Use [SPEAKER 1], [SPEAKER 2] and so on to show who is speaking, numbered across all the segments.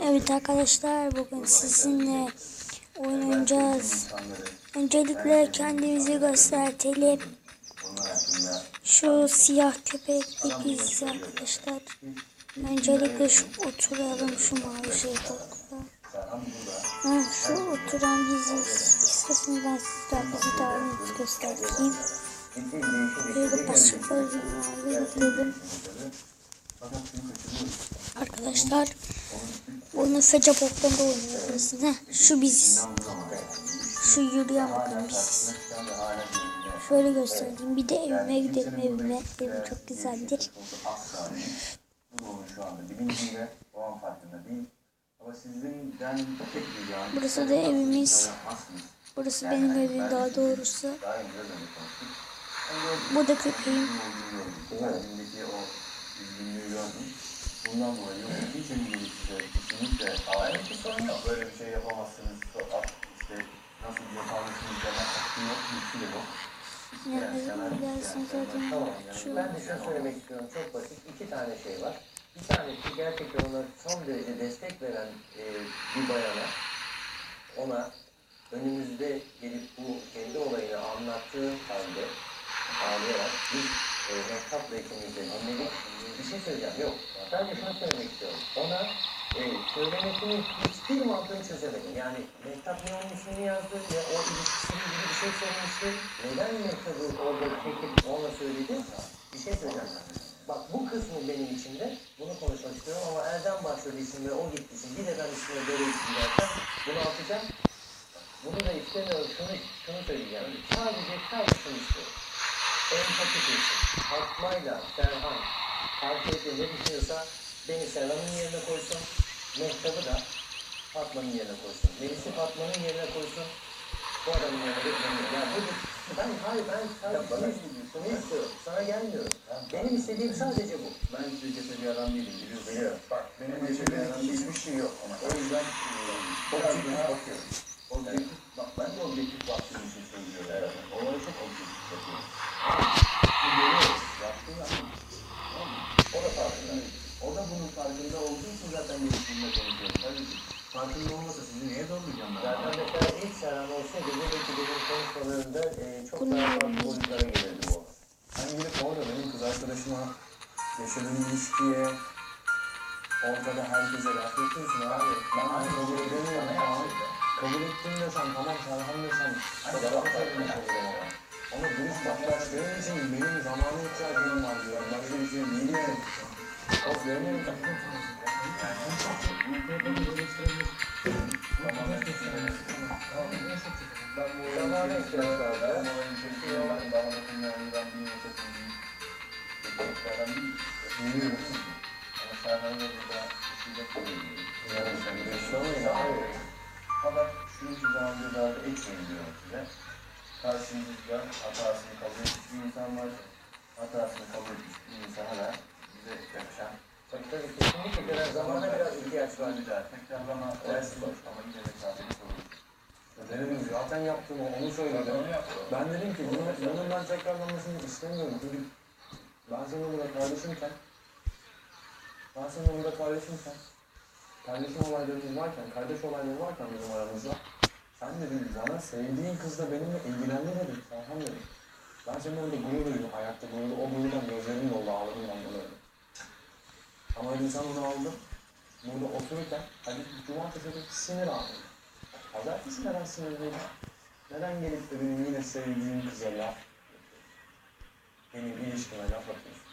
[SPEAKER 1] Evet arkadaşlar bugün sizinle oynayacağız. Öncelikle kendimizi göstertelim. Şu siyah köpekli biziz arkadaşlar. Öncelikle şu oturalım şu mavi şey şu oturan biziz. İsterseniz ben sizler bizi daha net göstereyim. Böyle başlıkları yükledim. Arkadaşlar bunu Fece Bok'tan da oynuyoruz. Ne? Şu biziz. Şu yürüyen bakın biziz. Şöyle göstereyim. Bir de evime gidelim evime. Evim çok güzeldir. Burası da evimiz. Burası benim evim daha doğrusu. Bu da köpeğim.
[SPEAKER 2] Bundan dolayı. Kimsenin gelip size kesinlikle aile bir sorun yok. Böyle bir şey yapamazsınız. İşte nasıl yapamazsınız demek hakkı yok. Lüksü de yok.
[SPEAKER 1] Yani gelsin zaten şu
[SPEAKER 3] Ben de şunu söylemek istiyorum. Çok basit. İki tane şey var. Bir tanesi gerçekten ona son derece destek veren e, bir bayana ona önümüzde gelip bu kendi olayını anlattığı halde ağlayarak biz e, mektapla ikimiz de dinledik. Bir şey söyleyeceğim. Yok. Sadece şunu söylemek istiyorum. Ona e, söylemesinin hiçbir mantığını çözemedim. Yani Mehtap onun ismini yazdı ve o ilişkisiyle ilgili bir şey söylemişti. Neden Mehtap'ı orada çekip ona söyledi? Bir şey söyleyeceğim. Bak bu kısmı benim içimde. Bunu konuşmak istiyorum ama Erdem başrolü isim ve o gitti isim. Bir de ben ismine böyle isim dersen bunu atacağım. Bunu da istemiyorum. Şunu, şunu söyleyeceğim. Sadece sadece şunu istiyorum. Empati kursun. Fatma'yla Serhan karşılıklı ne düşünüyorsa beni Serhan'ın yerine koysun. Mehtap'ı da Fatma'nın yerine koysun. Melis'i Fatma'nın yerine koysun. Bu adamın yerine beni. Ya bu ben hayır ben sadece şunu, şunu istiyorum. Sana gelmiyorum. Benim istediğim sadece bu.
[SPEAKER 2] Ben cepheli bir adam değilim biliyorsun. Biliyorum. Bak benim cepheli hiçbir şey yok ama. O yüzden e, objektif bakıyorum. Objektif, bak ben de objektif baktığım için söylüyorum. Evet. Olaya çok objektif bakıyorum. O da bunun farkında olduğu için zaten gelişimle konuşuyorum. Tabii ki. Farkında olmasa sizi niye zorlayacağım ben?
[SPEAKER 3] Zaten mesela ilk Serhan olsaydı belki benim konuşmalarımda e, çok daha farklı boyutlara gelirdi bu.
[SPEAKER 2] Ben gidip orada benim kız arkadaşıma yaşadığım ilişkiye ortada herkese laf yapıyorsun abi. Ben hani kabul edemiyorum tamam. Kabul ettim desem tamam Serhan desem. Hani cevap vermek oluyor ama iş başlaştığı için benim zamana ihtiyacım var diyorum. Başka bir şey yani. Of bu
[SPEAKER 3] Zamana ihtiyaç var.
[SPEAKER 2] Ben bu oyunu çekiyorum. Ben damadın yanından bir yönetim değil. Çocuklardan değil. Bilmiyorum. Ama Serhan'ı da burada işiyle koyuyorum. Yani sen de yaşamayın abi. Fakat şunu hiçbir zaman göz ardı etmeyin diyorum size. Karşınızda hatasını kabul etmiş bir insan var. Hatasını kabul etmiş bir insana da bize yakışan
[SPEAKER 3] Tabii tabii kesinlikle biraz zamana biraz ihtiyaç var.
[SPEAKER 2] güzel. Tekrar bana dersin ama yine mesafeli sorun. Denedim zaten yaptım onu söyledim. Ben dedim ki bunu, bunun ben tekrarlanmasını istemiyorum. Çünkü ben senin burada kardeşimken ben senin burada kardeşimken kardeşim olaylarımız varken, kardeş olayları varken bizim aramızda sen dedim bana sevdiğin kızla benimle ilgilendi dedim. Serhan dedim. Ben senin orada gurur duydum hayatta gurur. O gururdan gözlerim doldu ağladım dedim. Ama dedim sen bunu aldın. Burada otururken hadi cumartesi günü sinir ağrıyor. Pazartesi neden sinirliyim? Neden gelip de benim yine sevdiğim kıza laf benim ilişkime laf atıyorsun?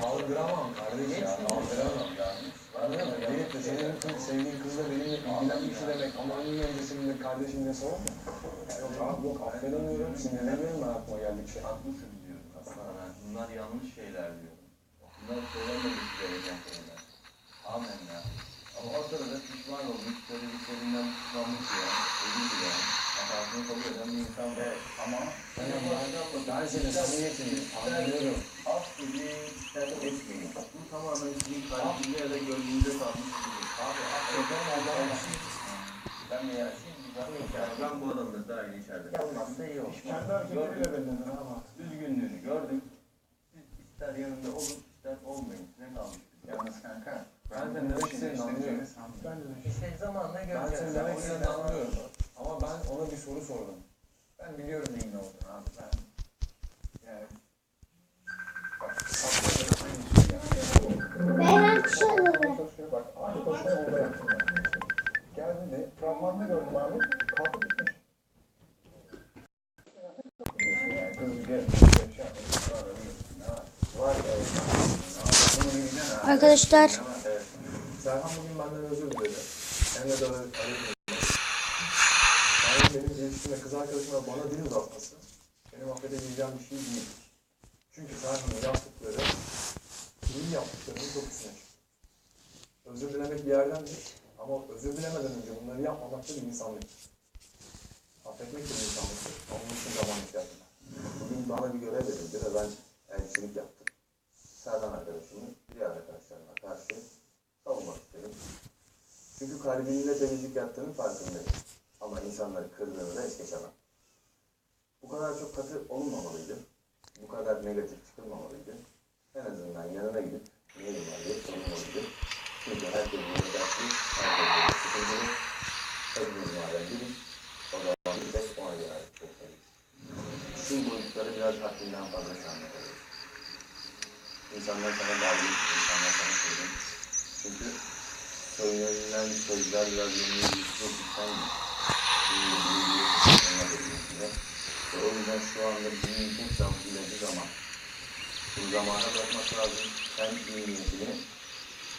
[SPEAKER 2] Kaldıramam kardeş ya, kaldıramam ya. Anladın mı? Gelip de senin kız, sevdiğin kızla benimle ilgilenmiş demek ama onun öncesinde kardeşimle sorun mu? Yok abi yok affedemiyorum, sinirleniyorum ben aklıma geldikçe.
[SPEAKER 4] Haklısın diyorum aslında. Bunlar yanlış şeyler diyorum. Bunlar söylenmemesi gereken şeyler. Amen ya. Ama o sırada pişman olmuş, söylediklerinden pişmanlık duyan, özür dileyen, hatasını kabul eden bir insan var. Ama
[SPEAKER 2] Ben, ben, ben senin samimiyetini anlıyorum.
[SPEAKER 4] af gibi ister etmeyin. Bu tamamen sizin kalbinizde ya da gönlünüzde kalmış şey. Abi hakikaten Allah'ın işi. Ben de ya şimdi ben, ben bu adamla dahil içeride.
[SPEAKER 3] Yapmazsa iyi olur.
[SPEAKER 2] Ama.
[SPEAKER 4] Üzgünlüğünü gördüm. Siz ister yanında olun, ister olmayın. Ne kalmış?
[SPEAKER 2] Yalnız kanka. Ben de demek istediğini anlıyorum. Ben de
[SPEAKER 3] İşte zamanla
[SPEAKER 2] Ben
[SPEAKER 3] göreceğiz.
[SPEAKER 2] senin
[SPEAKER 3] Ya,
[SPEAKER 2] demek istediğini anlıyorum. Ona bir soru sordum. Ben biliyorum neyin ne olduğunu abi. Ben yani bak bak aynı orada yaptım ben. Geldiğinde fragmanda gördüm abi. Kalkıp gitmiş. Yani kız gelmiş. şey yapmış, var, öyle. Var, evet. Bunu bileceksin ha.
[SPEAKER 1] Arkadaşlar
[SPEAKER 2] Evet. Serhan bugün benden özür diledi. Hem de böyle arayayım. Yani benim iletişimde kız arkadaşıma bana dil uzatması benim affedebileceğim bir şey değil. Çünkü Serhan'ın yaptıkları, iyi yaptıklarının çok üstüne. Özür dilemek bir yerdendir ama özür dilemeden önce bunları yapmamak da bir insanlıktır. Affetmek de bir insanlıktır. Ama bunun için zaman ihtiyacım var.
[SPEAKER 5] Bugün bana bir görev verildi ve ben elçilik yaptım. Serdan arkadaşımı diğer arkadaşlarıma karşı savunmak istedim. Çünkü kalbimle temizlik yaptığının farkındayım. Ama insanları kırdığını da es geçemem. Bu kadar çok katı olunmamalıydı. Bu kadar negatif çıkılmamalıydı. En azından yanına gidip neyim var diye sorulmalıydı. Çünkü herkes yine dertli, herkes yine sıkıntılı. Hepimiz madem biriz, o zaman bir tek ona göre hareket etmeliyiz. Tüm boyutları biraz haddinden fazla anlatabilir. İnsanlar sana dalgın, insanlar sana kırgın. Çünkü söylenilen sözler biraz yeni yüzlü biten mi? Ve o yüzden şu anda tek zam ilacı zaman. Bu zamana bakmak lazım. İyi niyetini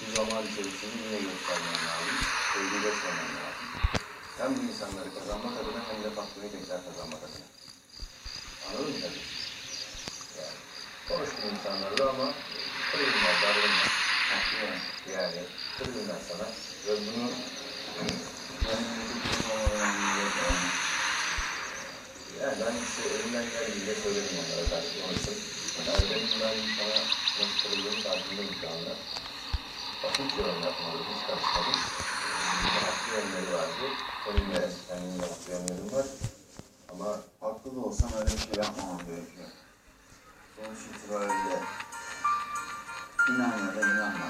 [SPEAKER 5] bu zaman içerisinde yine göstermen lazım. Sevgi geçmemen lazım. Hem bu insanları kazanmak adına hem de faktörü tekrar kazanmak adına. Anladın mı tabii? Yani konuştum insanlarla ama kırılmaz, darılmaz. Yani kırılmaz sana ve bunu yani ben işte elimden geldiğince söyledim onlara karşı konuştum. Yani benim ben sana kırıldığım farkındayım şu anda. Bakın yorum yapmadım, hiç karışmadım. Haklı yönleri vardı. Benim de kendimin haklı yönlerim var. Ama haklı da olsam öyle bir şey yapmamam gerekiyor. Sonuç itibariyle inan ya da inanma.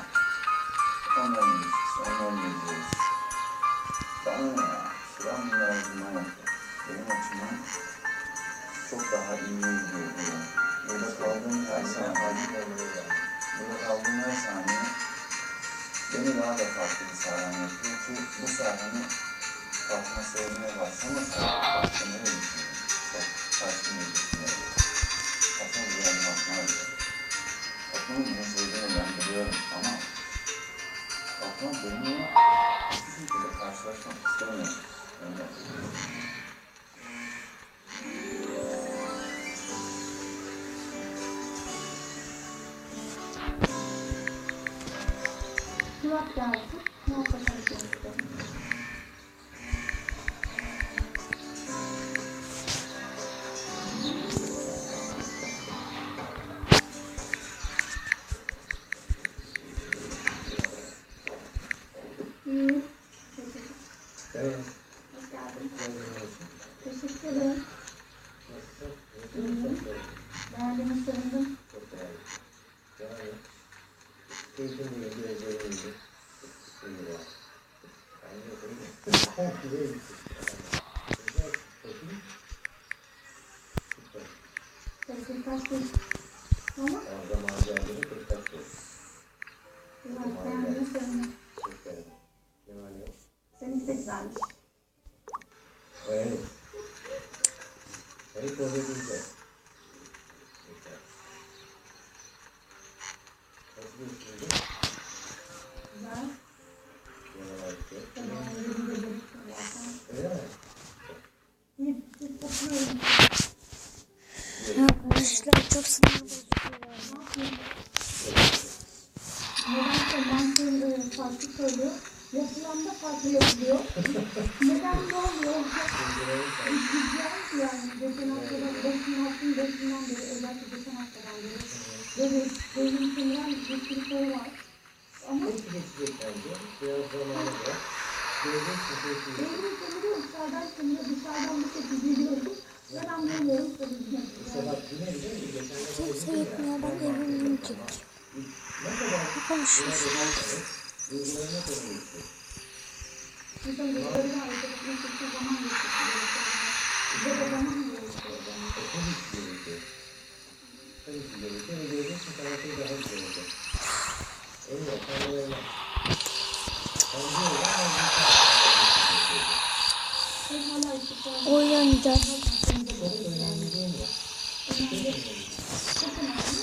[SPEAKER 5] Onların ilişkisi, onların ilgisi. Bana ne ya? Sıram bunlar ağzından yaptı. Benim açımdan çok daha iyi gidiyor bu yol. Burada kaldığım her saniye, burada kaldığım her saniye beni daha da farklı bir Serhan yapıyor ki bu Serhan'ı Fatma sevmeye başlamasa Fatma ne düşünüyorum? Çok saçma bir düşünüyorum. Fatma bir yani Fatma diyor. Fatma'nın beni sevdiğini ben biliyorum ama Fatma benimle karşılaşmak istemiyor. Öyle.
[SPEAKER 6] Murat geldi. Murat'la konuşmak istedim. İyi.
[SPEAKER 2] Evet.
[SPEAKER 6] Hoş geldin. Teşekkür ederim. İyi. Beğendiğine sevindim. Sesin kaç değil. Ama Murat beğendiğine sevindim. Seninki de güzelmiş.
[SPEAKER 2] Evet. Evet, o da güzel. Nasıl düşündün?
[SPEAKER 6] Güzel.
[SPEAKER 2] Genel
[SPEAKER 6] Tamam. Yedi de görüşürüz zaten.
[SPEAKER 2] Öyle mi?
[SPEAKER 6] İyi. Biz oturuyoruz.
[SPEAKER 1] arkadaşlar çok sinir bozucu.
[SPEAKER 6] Ne yapayım? Nedense mantığında farklı söylüyor. Yapılan da farklı yapılıyor. Neden ne oluyor? Güzel yani geçen haftadan, geçen haftanın başından beri, özellikle geçen haftadan beri böyle benim sanıran bir sürü soru var. Ama
[SPEAKER 2] Nasıl geçecek bence? Biraz zamanı var. Göreceksin, göreceksin.
[SPEAKER 6] benim sanırım dışarıdan sanırım dışarıdan bir şey biliyorum. Ben anlamıyorum
[SPEAKER 1] Kimse gitmiyor ben evimden çekeyim.
[SPEAKER 2] ne kadar
[SPEAKER 1] Ne konuşuyorsun?
[SPEAKER 2] Duygularına konu
[SPEAKER 6] hala işte
[SPEAKER 1] Oynayacağız.
[SPEAKER 7] Çok önemli değil mi?
[SPEAKER 6] çok önemli.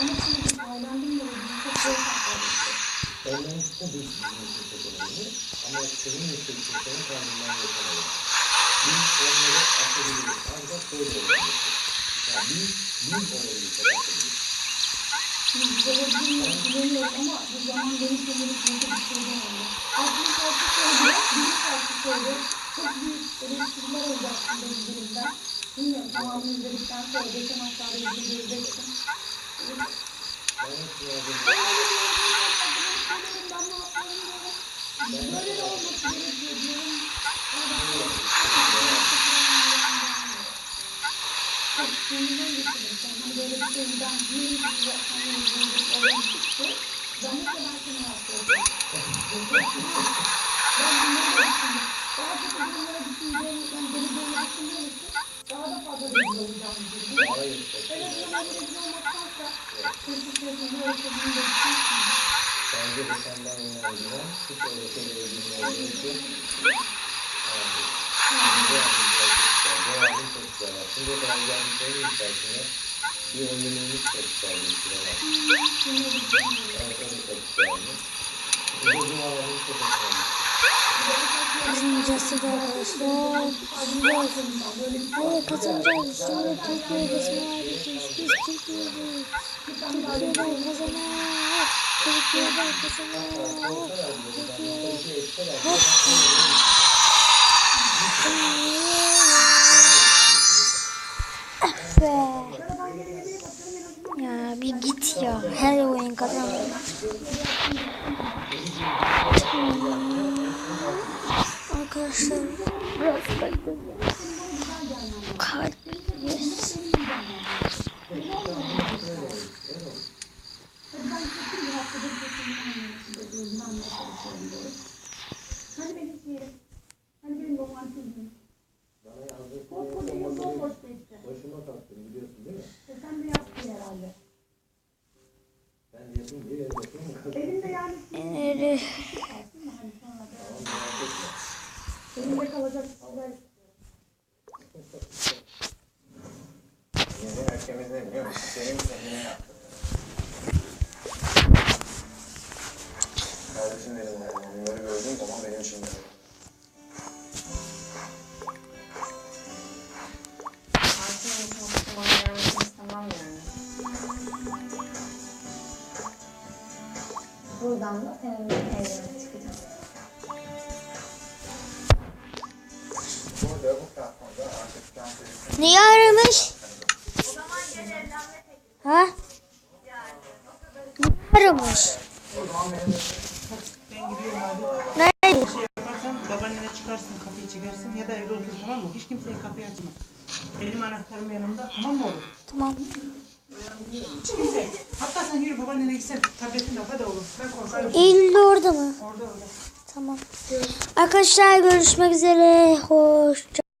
[SPEAKER 6] Ama şimdi ailemden dolayı çok zor saklanmıştı.
[SPEAKER 7] Tabii ki bizim çok önemli. Ama senin yüksekliğin senin kendinden yaşamalı. Biz onları atabiliriz. Ancak böyle olabilir. Yani biz, biz onları yükseltebiliriz.
[SPEAKER 6] Şimdi bize bilemiyorum ama bu zaman beni kemirip yedi bir şeyden oldu. Aklım farklı söylüyor, biri farklı söylüyor. Çok büyük eleştiriler oldu aslında üzerimden. Bilmiyorum tamamını izledikten sonra geçen haftalarda izleyecektim.
[SPEAKER 7] Ben
[SPEAKER 6] de çok sinirden geçirdim. Hani böyle bir şeyden bir bir hani bir olay çıktı. Ben ne kadar seni yaptırdım. Ben bunları düşündüm. Daha kötü durumlara düşüneceğim, yani beni böyle düşündüğüm için daha da fazla gibi.
[SPEAKER 7] Hayır,
[SPEAKER 6] En azından öyle rezil olmaktansa çocuk sözünü öğretmenini de düşünsün.
[SPEAKER 7] Bence de senden bilmeye gerek yok. Yani, güzel, güzel, çok güzel. Devamın çok güzel. var. Şimdiye kadar geldiklerin içerisinde bir oyunumuz çok güzel bir sıra var. Evet, o da çok güzeldi. Bir de bizim alanımız çok önemli.
[SPEAKER 1] Kazanacağız hadi arkadaşlar. Hayır kazanacağız. Sonra Türkiye'ye kazanacağız. Biz Türkiye'deyiz. Türkiye'den kazanacağız. Be. Ya bir git ya. Her oyun kazanıyor. Arkadaşlar biraz kalbim. Kalp.
[SPEAKER 6] Hani benim yerim? Hani benim romantizmim?
[SPEAKER 7] Bana yazdığı
[SPEAKER 6] Koskoca yıl bomboş geçti.
[SPEAKER 7] başıma kalktım biliyorsun değil mi?
[SPEAKER 6] E sen de yaptın herhalde.
[SPEAKER 7] Ben de yapayım diye benim başıma kalktım.
[SPEAKER 6] Elinde yani
[SPEAKER 1] Nereye?
[SPEAKER 6] kalsın mı hani sonra da. Elinde kalacak olay.
[SPEAKER 2] Yeni ülkemiz ne biliyor musun? Senin kendine yaptı. Kardeşim dedim yani. Onları gördüğüm zaman benim için de.
[SPEAKER 8] Zaman. Buradan da çıkacağım.
[SPEAKER 2] Bu platformda artık can
[SPEAKER 1] Niye aramış? Ha? Niye aramış?
[SPEAKER 9] Ben gidiyorum abi.
[SPEAKER 1] Nerede?
[SPEAKER 9] Şey yaparsan babaannene çıkarsın kapıyı çekersin ya da evde otur tamam mı? Hiç kimseye kapıyı açma. Benim anahtarım yanımda tamam mı oğlum?
[SPEAKER 1] Tamam.
[SPEAKER 9] Hiç kimse. Hatta sen yürü babaannene gitsen tabletin de hadi oğlum. Ben korkarım.
[SPEAKER 1] Eylül orada mı?
[SPEAKER 9] Orada orada.
[SPEAKER 1] Tamam. Arkadaşlar görüşmek üzere. Hoşça